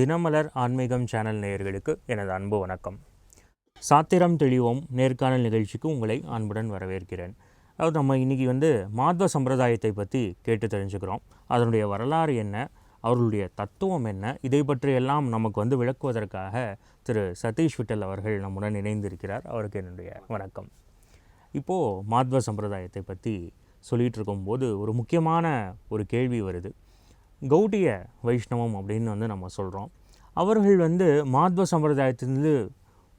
தினமலர் ஆன்மீகம் சேனல் நேயர்களுக்கு எனது அன்பு வணக்கம். சாத்திரம் தெளிவோம் நேர்காணல் நிகழ்ச்சிக்கு உங்களை அன்புடன் வரவேற்கிறேன். அதாவது நம்ம இன்றைக்கி வந்து மாத்வ சம்பிரதாயத்தை பற்றி கேட்டு தெரிஞ்சுக்கிறோம். அதனுடைய வரலாறு என்ன? அவர்களுடைய தத்துவம் என்ன? இதை பற்றியெல்லாம் நமக்கு வந்து விளக்குவதற்காக திரு சதீஷ் விட்டல் அவர்கள் நம்முடன் இணைந்திருக்கிறார். அவருக்கு என்னுடைய வணக்கம். இப்போது மாத்வ சம்பிரதாயத்தை பற்றி சொல்லிகிட்டு இருக்கும்போது ஒரு முக்கியமான ஒரு கேள்வி வருது. கௌடிய வைஷ்ணவம் அப்படின்னு வந்து நம்ம சொல்கிறோம் அவர்கள் வந்து மாத்வ சம்பிரதாயத்திலிருந்து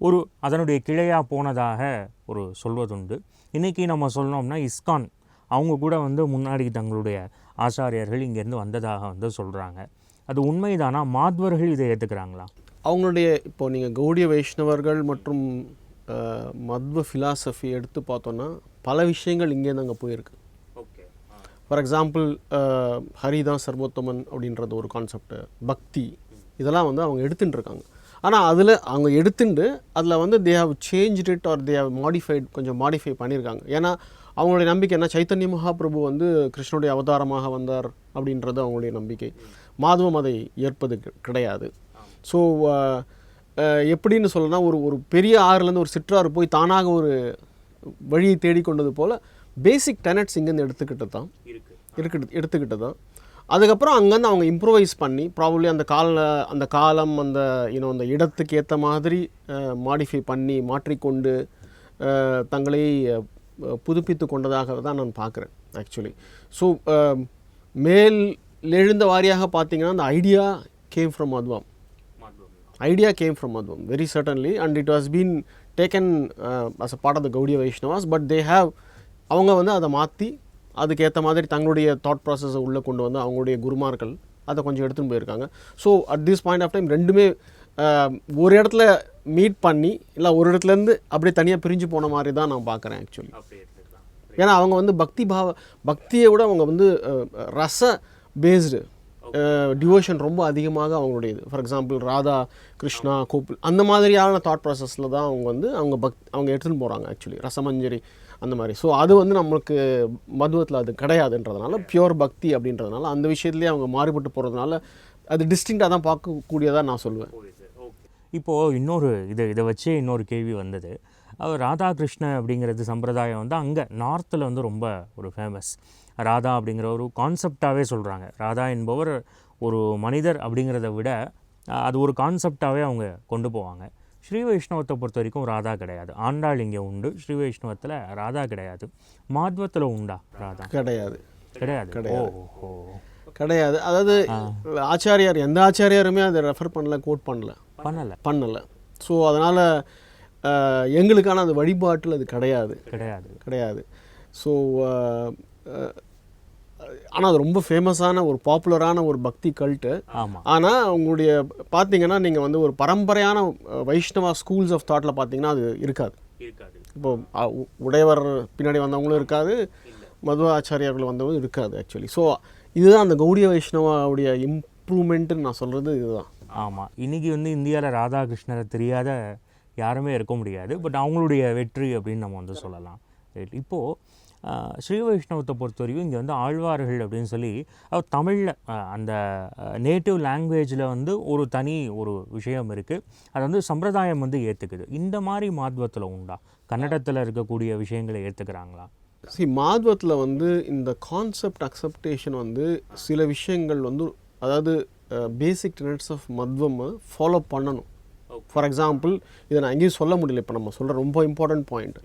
ஒரு அதனுடைய கிளையாக போனதாக ஒரு சொல்வதுண்டு. இன்றைக்கி நம்ம சொன்னோம்னா இஸ்கான். அவங்க கூட வந்து முன்னாடி தங்களுடைய ஆசாரியர்கள் இங்கேருந்து வந்ததாக வந்து சொல்கிறாங்க அது உண்மைதானா? மாத்வர்கள் இதை ஏற்றுக்கிறாங்களா அவங்களுடைய இப்போ நீங்கள் கௌடிய வைஷ்ணவர்கள் மற்றும் மத்வ ஃபிலாசபி எடுத்து பார்த்தோன்னா பல விஷயங்கள் இங்கேருந்து அங்கே போயிருக்கு. ஃபார் எக்ஸாம்பிள் uh, ஹரிதான் சர்வோத்தமன் அப்படின்றது ஒரு கான்செப்ட் பக்தி. இதெல்லாம் வந்து அவங்க எடுத்துட்டு இருக்காங்க ஆனால் அதில் அவங்க எடுத்துட்டு அதில் வந்து they have change it are they have modified கொஞ்சம் மாடிஃபை பண்ணியிருக்காங்க ஏன்னா அவங்களுடைய நம்பிக்கை என்ன? சைத்தன்ய மகாபிரபு வந்து கிருஷ்ணனுடைய அவதாரமாக வந்தார் அப்படின்றது அவங்களுடைய நம்பிக்கை. மாதவம் அதை ஏற்பது கிடையாது. ஸோ uh, uh, எப்படின்னு சொல்லனா ஒரு ஒரு பெரிய ஆறுலேருந்து ஒரு சிற்றாறு போய் தானாக ஒரு வழியை தேடிக்கொண்டது போல் பேசிக் டெனட்ஸ் இங்கேருந்து எடுத்துக்கிட்டு தான் இருக்குது எடுத்துக்கிட்டு தான் அதுக்கப்புறம் அங்கேருந்து அவங்க இம்ப்ரூவைஸ் பண்ணி ப்ராபப்ளி அந்த கால அந்த காலம் அந்த இன்னும் அந்த இடத்துக்கு ஏற்ற மாதிரி மாடிஃபை பண்ணி மாற்றிக்கொண்டு தங்களை புதுப்பித்து கொண்டதாக தான் நான் பார்க்குறேன் ஆக்சுவலி ஸோ மேல் எழுந்த வாரியாக பார்த்தீங்கன்னா அந்த ஐடியா கேம் ஃப்ரம் அத்வாம் came from Madhvam very certainly. And it has been taken uh, as a part of the Gaudiya Vaishnavas but they have அவங்க வந்து அதை மாற்றி அதுக்கேற்ற மாதிரி தங்களுடைய தாட் ப்ராசஸை உள்ளே கொண்டு வந்து அவங்களுடைய குருமார்கள் அதை கொஞ்சம் எடுத்துன்னு போயிருக்காங்க. So at this point of time ரெண்டுமே ஒரு இடத்துல மீட் பண்ணி இல்லை ஒரு இடத்துலேருந்து அப்படியே தனியாக பிரிஞ்சு போன மாதிரி தான் நான் பார்க்குறேன் ஆக்சுவலி ஏன்னா அவங்க வந்து பக்தி பாவ பக்தியை விட அவங்க வந்து ரச பேஸ்டு டிவோஷன் ரொம்ப அதிகமாக அவங்களுடையது. ஃபார் எக்ஸாம்பிள் ராதா கிருஷ்ணா கோகுல் அந்த மாதிரியான தாட் ப்ராசஸில் தான் அவங்க வந்து அவங்க பக் அவங்க எடுத்துன்னு போகிறாங்க ஆக்சுவலி ரசமஞ்சரி அந்த மாதிரி. ஸோ அது வந்து நம்மளுக்கு மதுவத்தில் அது கிடையாதுன்றதுனால பியோர் பக்தி அப்படின்றதுனால அந்த விஷயத்துலேயே அவங்க மாறுபட்டு போகிறதுனால அது டிஸ்டிங்காக தான் பார்க்கக்கூடியதாக நான் சொல்லுவேன் இப்போது இன்னொரு இதை இதை வச்சே இன்னொரு கேள்வி வந்தது. ராதாகிருஷ்ண அப்படிங்கிறது சம்பிரதாயம் வந்து அங்கே நார்த்தில் வந்து ரொம்ப ஒரு ஃபேமஸ் ராதா அப்படிங்கிற ஒரு கான்செப்டாகவே சொல்கிறாங்க ராதா என்பவர் ஒரு மனிதர் அப்படிங்கிறத விட அது ஒரு கான்செப்டாகவே அவங்க கொண்டு போவாங்க. ஸ்ரீ வைஷ்ணவத்தை பொறுத்த வரைக்கும் ராதா கிடையாது. ஆண்டாள் இங்கே உண்டு. ஸ்ரீ வைஷ்ணவத்தில் ராதா கிடையாது. மாத்வத்தில் உண்டா ராதா? கிடையாது. கிடையாது. ஓ கிடையாது. அதாவது ஆச்சாரியார் எந்த ஆச்சாரியாருமே அதை ரெஃபர் பண்ணல கோட் பண்ணல. பண்ணலை. பண்ணலை. ஸோ அதனால் எங்களுக்கான அது வழிபாட்டில் அது கிடையாது. கிடையாது. கிடையாது. ஸோ ஆனால் அது ரொம்ப ஃபேமஸான ஒரு பாப்புலரான ஒரு பக்தி கல்ட்டு ஆமாம் ஆனால் அவங்களுடைய பார்த்தீங்கன்னா நீங்கள் வந்து ஒரு பரம்பரையான வைஷ்ணவா ஸ்கூல்ஸ் ஆஃப் தாட்டில் பார்த்தீங்கன்னா அது இருக்காது. இருக்காது. இப்போ உடையவர் பின்னாடி வந்தவங்களும் இருக்காது. மதுவ ஆச்சாரியார்கள் வந்தவங்களும் இருக்காது ஆக்சுவலி ஸோ இதுதான் அந்த கௌடிய வைஷ்ணவாவுடைய இம்ப்ரூவ்மெண்ட்டுன்னு நான் சொல்கிறது இதுதான். ஆமாம் இன்றைக்கி வந்து இந்தியாவில் ராதாகிருஷ்ணரை தெரியாத யாருமே இருக்க முடியாது. பட் அவங்களுடைய வெற்றி அப்படின்னு நம்ம வந்து சொல்லலாம். ரைட் இப்போது ஸ்ரீ வைஷ்ணவத்தை பொறுத்த வரைக்கும் இங்கே வந்து ஆழ்வார்கள் அப்படின்னு சொல்லி அவர் தமிழில் அந்த நேட்டிவ் லாங்குவேஜில் வந்து ஒரு தனி ஒரு விஷயம் இருக்குது அது வந்து சம்பிரதாயம் வந்து ஏற்றுக்குது இந்த மாதிரி மாத்வத்தில் உண்டா? கன்னடத்தில் இருக்கக்கூடிய விஷயங்களை ஏற்றுக்கிறாங்களா சி மாத்வத்தில் வந்து இந்த கான்செப்ட் அக்செப்டேஷன் வந்து சில விஷயங்கள் வந்து அதாவது basic tenets of Madhvam follow பண்ணணும். ஃபார் எக்ஸாம்பிள் இதை நான் எங்கேயும் சொல்ல முடியல. இப்போ நம்ம சொல்கிற ரொம்ப இம்பார்ட்டன்ட் பாயிண்ட்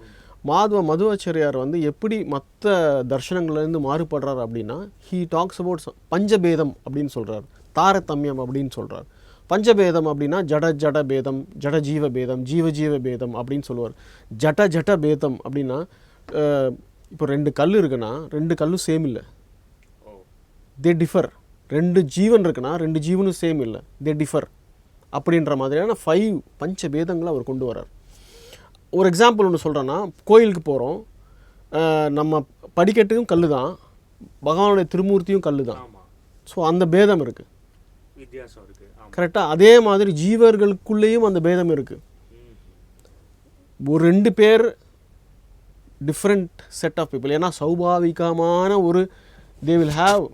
மாதவ மதுவாச்சாரியார் வந்து எப்படி மற்ற தர்ஷனங்கள்லேருந்து மாறுபடுறார் அப்படின்னா ஹீ டாக்ஸ் அபவுட் பஞ்சபேதம் அப்படின்னு சொல்கிறார் தாரதமியம் அப்படின்னு சொல்கிறார் பஞ்சபேதம் அப்படின்னா ஜட ஜட பேதம் ஜட ஜீவ பேதம் ஜீவ ஜீவ பேதம் அப்படின்னு சொல்லுவார். ஜட ஜட பேதம் அப்படின்னா இப்போ ரெண்டு கல் இருக்குன்னா ரெண்டு கல்லும் சேம் இல்லை. தே டிஃபர் ரெண்டு ஜீவன் இருக்குன்னா ரெண்டு ஜீவனும் சேம் இல்லை. தே டிஃபர் அப்படின்ற மாதிரியான ஃபைவ் பஞ்ச பேதங்களை அவர் கொண்டு வரார் ஒரு எக்ஸாம்பிள் ஒன்று சொல்கிறேன்னா கோயிலுக்கு போகிறோம் நம்ம படிக்கட்டுக்கும் கல் தான் பகவானுடைய திருமூர்த்தியும் கல் தான் ஸோ அந்த பேதம் இருக்குது வித்தியாசம் இருக்குது கரெக்டாக அதே மாதிரி ஜீவர்களுக்குள்ளேயும் அந்த பேதம் இருக்குது ஒரு ரெண்டு பேர் டிஃப்ரெண்ட் செட் ஆஃப் பீப்புள் ஏன்னா சௌபாவிகமான ஒரு they will have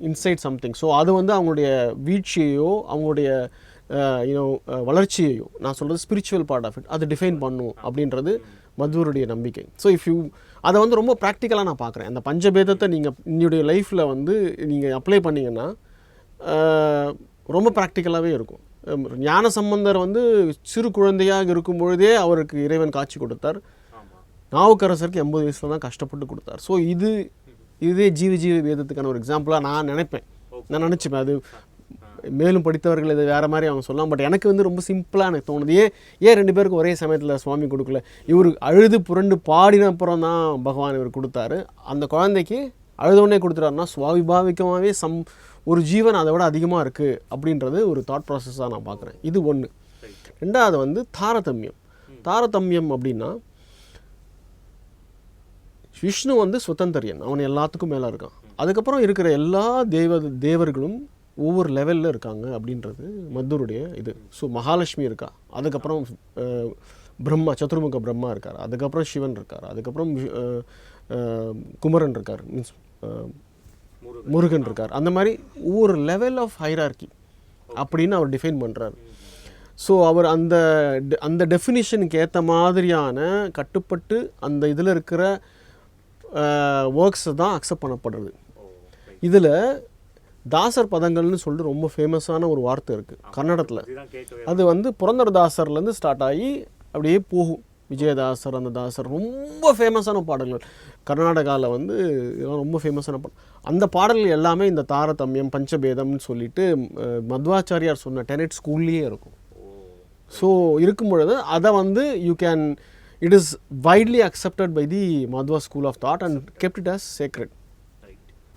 insight something so அது வந்து அவங்களுடைய வீழ்ச்சியையோ அவங்களுடைய யூனோ வளர்ச்சியையும் நான் சொல்கிறது ஸ்பிரிச்சுவல் பார்ட் ஆஃப் இட் அதை டிஃபைன் பண்ணும் அப்படின்றது மதுவருடைய நம்பிக்கை. ஸோ இஃப் யூ அதை வந்து ரொம்ப ப்ராக்டிக்கலாக நான் பார்க்குறேன். அந்த பஞ்சபேதத்தை நீங்கள் என்னுடைய லைஃப்பில் வந்து நீங்கள் அப்ளை பண்ணீங்கன்னா ரொம்ப ப்ராக்டிக்கலாகவே இருக்கும். ஞான சம்பந்தர் வந்து சிறு குழந்தையாக இருக்கும் பொழுதே அவருக்கு இறைவன் காட்சி கொடுத்தார். நாவுக்கரசருக்கு எண்பது வயசில் தான் கஷ்டப்பட்டு கொடுத்தார். ஸோ இது இதே ஜீவ ஜீவ வேதத்துக்கான ஒரு எக்ஸாம்பிளாக நான் நினைப்பேன். நான் நினச்சிப்பேன். அது மேலும் படித்தவர்கள் இது வேறு மாதிரி அவங்க சொல்லலாம். பட் எனக்கு வந்து ரொம்ப சிம்பிளாக எனக்கு தோணுது. ஏன் ஏன் ரெண்டு பேருக்கும் ஒரே சமயத்தில் சுவாமி கொடுக்கல? இவர் அழுது புரண்டு பாடின அப்புறம் தான் பகவான் இவர் கொடுத்தாரு. அந்த குழந்தைக்கு அழுதவுடனே கொடுத்துட்டாருன்னா சுவாபிபாவிகமாகவே சம் ஒரு ஜீவன் அதை விட அதிகமாக இருக்குது அப்படின்றது ஒரு தாட் ப்ராசஸாக நான் பார்க்குறேன். இது ஒன்று ரெண்டாவது வந்து தாரதமியம். தாரதமியம் அப்படின்னா விஷ்ணு வந்து சுதந்திரியன். அவன் எல்லாத்துக்கும் மேலே இருக்கான். அதுக்கப்புறம் இருக்கிற எல்லா தேவ தேவர்களும் ஒவ்வொரு லெவலில் இருக்காங்க அப்படின்றது மத்தூருடைய இது. ஸோ மகாலட்சுமி இருக்கா? அதுக்கப்புறம் பிரம்மா சதுர்முக பிரம்மா இருக்கார். அதுக்கப்புறம் சிவன் இருக்கார். அதுக்கப்புறம் குமரன் இருக்கார். மீன்ஸ் முருகன் இருக்கார். அந்த மாதிரி ஒவ்வொரு லெவல் ஆஃப் ஹைரார்கி அப்படின்னு அவர் டிஃபைன் பண்ணுறாரு ஸோ அவர் அந்த அந்த டெஃபினிஷனுக்கு ஏற்ற மாதிரியான கட்டுப்பட்டு அந்த இதில் இருக்கிற ஒர்க்ஸை தான் அக்செப்ட் பண்ணப்படுறது. இதில் தாசர் பதங்கள்னு சொல்லிட்டு ரொம்ப ஃபேமஸான ஒரு வார்த்தை இருக்குது கன்னடத்தில். அது வந்து புரந்தரதாசர்லேருந்து ஸ்டார்ட் ஆகி அப்படியே போகும். விஜயதாசர் அந்த தாசர் ரொம்ப ஃபேமஸான பாடல்கள். கர்நாடகாவில் வந்து இதெல்லாம் ரொம்ப ஃபேமஸான பாடல். அந்த பாடல்கள் எல்லாமே இந்த தாரதமியம் பஞ்சபேதம்னு சொல்லிட்டு மத்வாச்சாரியார் சொன்ன டெனட் ஸ்கூல்லேயே இருக்கும். ஸோ இருக்கும் பொழுது அதை வந்து you can it is widely accepted by the Madhva school of thought and kept it as sacred.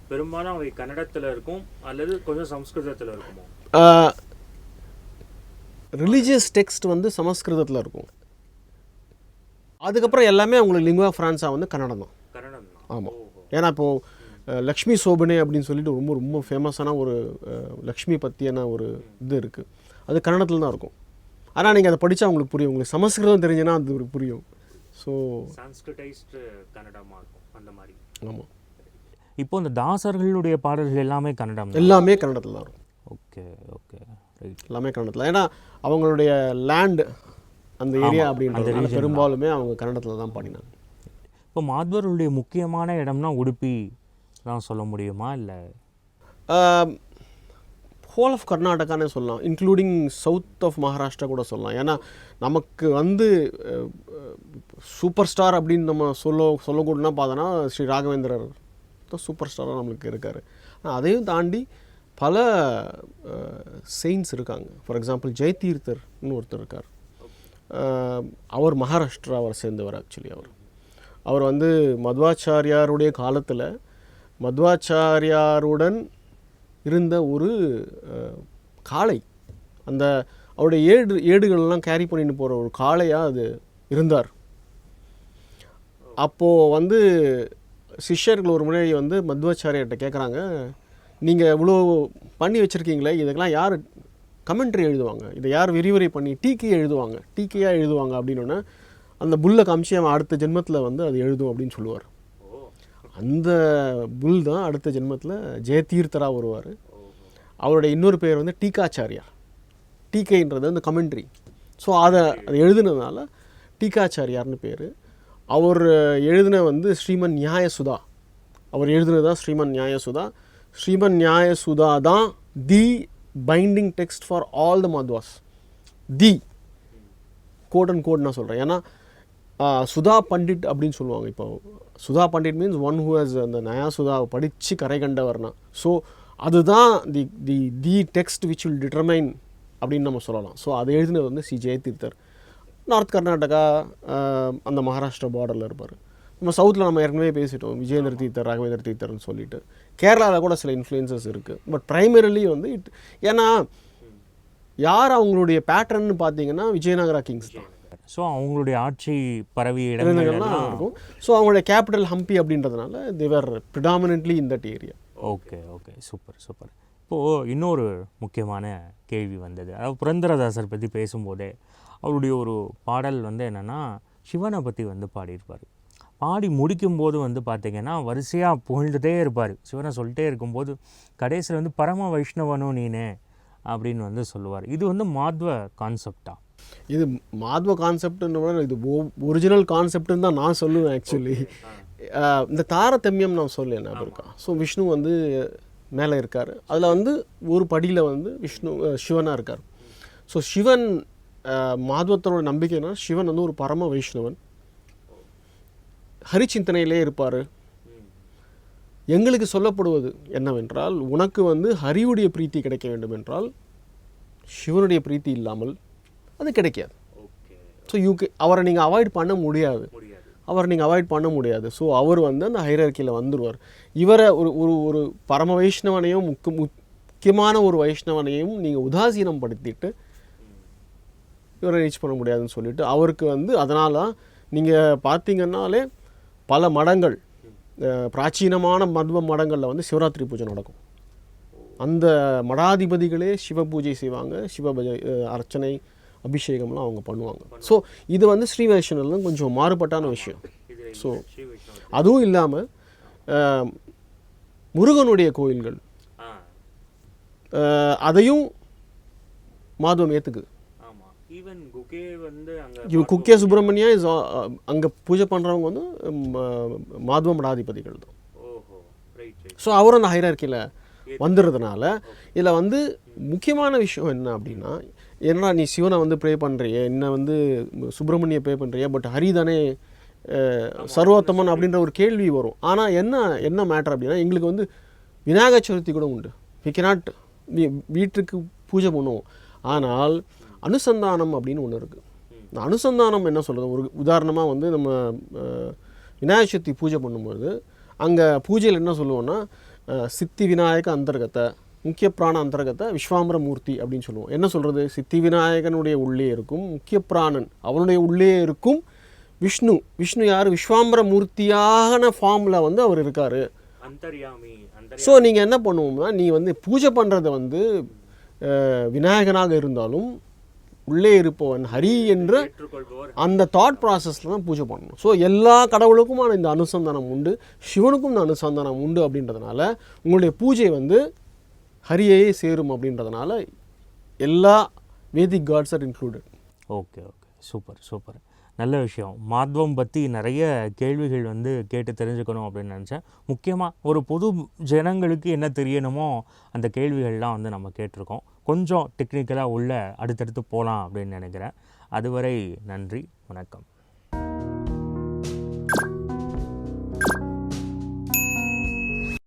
பெரும்பாலும் அவை கன்னடத்தில் இருக்கும் அல்லது கொஞ்சம் சம்ஸ்கிருதத்தில் இருக்குமோ? ரிலீஜியஸ் டெக்ஸ்ட் வந்து சமஸ்கிருதத்தில் இருக்கும். அதுக்கப்புறம் எல்லாமே அவங்களுக்கு லிங்குவா ஃப்ரான்ஸாக வந்து கன்னடம் தான். கன்னடம் ஆமாம் ஏன்னா இப்போது லக்ஷ்மி சோபனே அப்படின்னு சொல்லிட்டு ரொம்ப ரொம்ப ஃபேமஸான ஒரு லக்ஷ்மி பற்றியான ஒரு இது இருக்குது அது கன்னடத்தில் தான் இருக்கும். ஆனால் நீங்கள் அதை படித்தா உங்களுக்கு புரியும். உங்களுக்கு சமஸ்கிருதம் தெரிஞ்சுன்னா அது புரியும். ஸோ சான்ஸ்கிரிட்டைஸ்டு கன்னடமாக இருக்கும் அந்த மாதிரி. ஆமாம் இப்போ இந்த தாசர்களுடைய பாடல்கள் எல்லாமே கன்னடம் எல்லாமே கன்னடத்தில் தான் இருக்கும் ஓகே ஓகே. ரைட் எல்லாமே கன்னடத்தில் ஏன்னா அவங்களுடைய லேண்ட் அந்த ஏரியா அப்படின்றதுனால பெரும்பாலுமே அவங்க கன்னடத்தில் தான் பாடினாங்க. இப்போ மாத்வருடைய முக்கியமான இடம்னா உடுப்பி தான் சொல்ல முடியுமா இல்லை? ஹோல் ஆஃப் கர்நாடகானே சொல்லலாம். இன்க்ளூடிங் சவுத் ஆஃப் மகாராஷ்டிரா கூட சொல்லலாம். ஏன்னா நமக்கு வந்து சூப்பர் ஸ்டார் அப்படின்னு நம்ம சொல்ல சொல்லக்கூடனா பார்த்தோன்னா ஸ்ரீ ராகவேந்திரர் சூப்பர் ஸ்டாராக நம்மளுக்கு இருக்கார். அதையும் தாண்டி பல செயின்ஸ் இருக்காங்க. ஃபார் எக்ஸாம்பிள் ஜெயதீர்த்தர்னு ஒருத்தர் இருக்கார். அவர் மகாராஷ்டிராவை சேர்ந்தவர் ஆக்சுவலி அவர். அவர் வந்து மத்வாச்சாரியாருடைய காலத்தில் மத்வாச்சாரியாருடன் இருந்த ஒரு காளை. அந்த அவருடைய ஏடு ஏடுகள்லாம் கேரி பண்ணிட்டு போகிற ஒரு காளையாக அது இருந்தார். அப்போது வந்து சிஷ்யர்கள் ஒரு முறை வந்து மத்வாச்சாரியர்கிட்ட கேட்குறாங்க நீங்கள் இவ்வளோ பண்ணி வச்சுருக்கீங்களே இதுக்கெல்லாம் யார் கமெண்ட்ரி எழுதுவாங்க? இதை யார் விரிவுரை பண்ணி டீக்கே எழுதுவாங்க? டீக்கையாக எழுதுவாங்க? அப்படின்னோடனே அந்த புல்லை காமிச்சு அவன் அடுத்த ஜென்மத்தில் வந்து அது எழுதும் அப்படின்னு சொல்லுவார். அந்த புல் தான் அடுத்த ஜென்மத்தில் ஜெயதீர்த்தராக வருவார். அவருடைய இன்னொரு பேர் வந்து டீகாச்சாரியார். டீக்கைன்றது வந்து கமெண்ட்ரி ஸோ அதை அதை எழுதுனதுனால டீகாச்சாரியார்னு பேர். அவர் எழுதின வந்து ஸ்ரீமன் நியாயசுதா. அவர் எழுதினது தான் ஸ்ரீமன் நியாயசுதா. ஸ்ரீமன் நியாயசுதா தான் the binding text for all the Madhvas. The code and code நான் சொல்கிறேன் ஏன்னா சுதா பண்டிட் அப்படின்னு சொல்லுவாங்க இப்போ. Sudha Pandit means one who has அந்த நயா சுதாவை படித்து கரை கண்டவர்னா. ஸோ அதுதான் the the the text which will determine அப்படின்னு நம்ம சொல்லலாம். ஸோ அதை எழுதினது வந்து சி. ஜெயதீர்த்தர். நார்த் கர்நாடகா ஆ, அந்த மகாராஷ்டிரா பார்டரில் இருப்பார். நம்ம சவுத்தில் நம்ம ஏற்கனவே பேசிட்டோம். விஜயேந்திர தீர்த்தர் ராகவேந்திர தீர்த்தர்னு சொல்லிட்டு. கேரளாவில் கூட சில இன்ஃப்ளூயன்சஸ் இருக்குது பட் ப்ரைமரிலி வந்து இட் ஏன்னா யார் அவங்களுடைய பேட்டர்ன்னு பார்த்தீங்கன்னா விஜயநகரா கிங்ஸ் தான். ஸோ அவங்களுடைய ஆட்சி பரவிய இடங்கள் இடங்கள்லாம் இருக்கும். ஸோ அவங்களுடைய கேபிட்டல் ஹம்பி அப்படின்றதுனால they were predominantly in that area okay okay super super இப்போது இன்னொரு முக்கியமான கேள்வி வந்தது. அதாவது புரந்தரதாசர் பற்றி பேசும்போதே அவருடைய ஒரு பாடல் வந்து என்னென்னா சிவனை பற்றி வந்து பாடியிருப்பார். பாடி முடிக்கும்போது வந்து பார்த்தீங்கன்னா வரிசையாக புகழ்ந்துட்டே இருப்பார். சிவனை சொல்லிட்டே இருக்கும்போது கடைசியில் வந்து பரம வைஷ்ணவனும் நீனே? அப்படின்னு வந்து சொல்லுவார். இது வந்து மாத்வ கான்செப்டா? இது மாத்வ கான்செப்ட்னு இது ஒரிஜினல் கான்செப்ட்னு தான் நான் சொல்லுவேன் ஆக்சுவலி. இந்த தாரதமியம் நான் சொல்ல ஞாபகம் இருக்கா? ஸோ விஷ்ணு வந்து மேலே இருக்கார். அதில் வந்து ஒரு படியில் வந்து விஷ்ணு சிவனாக இருக்கார். ஸோ சிவன் மாத்வத்தரோட நம்பிக்கைனா சிவன் வந்து ஒரு பரம வைஷ்ணவன். ஹரிச்சிந்தனையிலே இருப்பார். எங்களுக்கு சொல்லப்படுவது என்னவென்றால் உனக்கு வந்து ஹரியுடைய பிரீத்தி கிடைக்க வேண்டும் என்றால் சிவனுடைய பிரீத்தி இல்லாமல் அது கிடைக்காது. ஸோ யூ அவரை நீங்கள் அவாய்ட் பண்ண முடியாது. அவரை நீங்கள் அவாய்ட் பண்ண முடியாது. ஸோ அவர் வந்து அந்த ஹைரார்க்கியில் வந்துடுவார் இவரை ஒரு ஒரு ஒரு பரம வைஷ்ணவனையும் முக்கு முக்கியமான ஒரு வைஷ்ணவனையும் நீங்கள் உதாசீனம் படுத்திட்டு இவரை ரீச் பண்ண முடியாதுன்னு சொல்லிட்டு அவருக்கு வந்து அதனால் நீங்கள் பார்த்தீங்கன்னாலே பல மடங்கள் பிராச்சீனமான மத்வ மடங்களில் வந்து சிவராத்திரி பூஜை நடக்கும். அந்த மடாதிபதிகளே சிவ பூஜை செய்வாங்க. சிவ பஜ அர்ச்சனை அபிஷேகம்லாம் அவங்க பண்ணுவாங்க. ஸோ இது வந்து ஸ்ரீ வைஷ்ணவம் கொஞ்சம் மாறுபட்டான விஷயம். ஸோ அதுவும் இல்லாமல் முருகனுடைய கோயில்கள் அதையும் மாதவம் ஏற்றுக்குது குக்கே சுப்பிரமணியா இஸ் அங்கே பூஜை பண்ணுறவங்க வந்து மாதவ மடாதிபதிகள் தான். ஸோ அவர் அந்த ஹைரார்க்கியில் வந்துடுறதுனால இதில் வந்து முக்கியமான விஷயம் என்ன அப்படின்னா என்னடா நீ சிவனை வந்து ப்ரே பண்ணுறிய என்ன வந்து சுப்பிரமணிய ப்ரே பண்ணுறிய பட் ஹரி தானே சர்வோத்தமன் அப்படின்ற ஒரு கேள்வி வரும். ஆனால் என்ன என்ன மேட்டர் அப்படின்னா எங்களுக்கு வந்து விநாயகர் சதுர்த்தி கூட உண்டு. வி கெனாட் வீட்டுக்கு பூஜை பண்ணுவோம். ஆனால் அனுசந்தானம் அப்படின்னு ஒன்று இருக்குது இந்த அனுசந்தானம் என்ன சொல்கிறது ஒரு உதாரணமாக வந்து நம்ம அஹ், விநாயகர் சதுர்த்தி பூஜை பண்ணும்போது அங்கே பூஜையில் என்ன சொல்லுவோம்னா சித்தி விநாயக அந்தர்கத்தை முக்கிய பிராண அந்தர்கத்தை விஸ்வாம்பர மூர்த்தி அப்படின்னு சொல்லுவோம். என்ன சொல்கிறது சித்தி விநாயகனுடைய உள்ளே இருக்கும் முக்கிய பிராணன். அவனுடைய உள்ளே இருக்கும் விஷ்ணு. விஷ்ணு யார்? விஸ்வாம்பர மூர்த்தியான ஃபார்மில் வந்து அவர் இருக்கார். ஸோ நீங்கள் என்ன பண்ணுவோம்னா நீ வந்து பூஜை பண்ணுறது வந்து விநாயகனாக இருந்தாலும் உள்ளே இருப்பவன் ஹரி என்ற அந்த தாட் ப்ராசஸில் தான் பூஜை பண்ணணும். ஸோ எல்லா கடவுளுக்குமான இந்த அனுசந்தானம் உண்டு சிவனுக்கும் இந்த அனுசந்தானம் உண்டு அப்படின்றதுனால உங்களுடைய பூஜை வந்து ஹரியையே சேரும் அப்படின்றதுனால எல்லா vedic gods are included. Okay okay. Super super. நல்ல விஷயம். மாத்வம் பற்றி நிறைய கேள்விகள் வந்து கேட்டு தெரிஞ்சுக்கணும் அப்படின்னு நினச்சேன். முக்கியமாக ஒரு பொது ஜனங்களுக்கு என்ன தெரியணுமோ அந்த கேள்விகள்லாம் வந்து நம்ம கேட்டிருக்கோம். கொஞ்சம் டெக்னிக்கலாக உள்ள அடுத்தடுத்து போகலாம் அப்படின்னு நினைக்கிறேன். அதுவரை நன்றி வணக்கம்.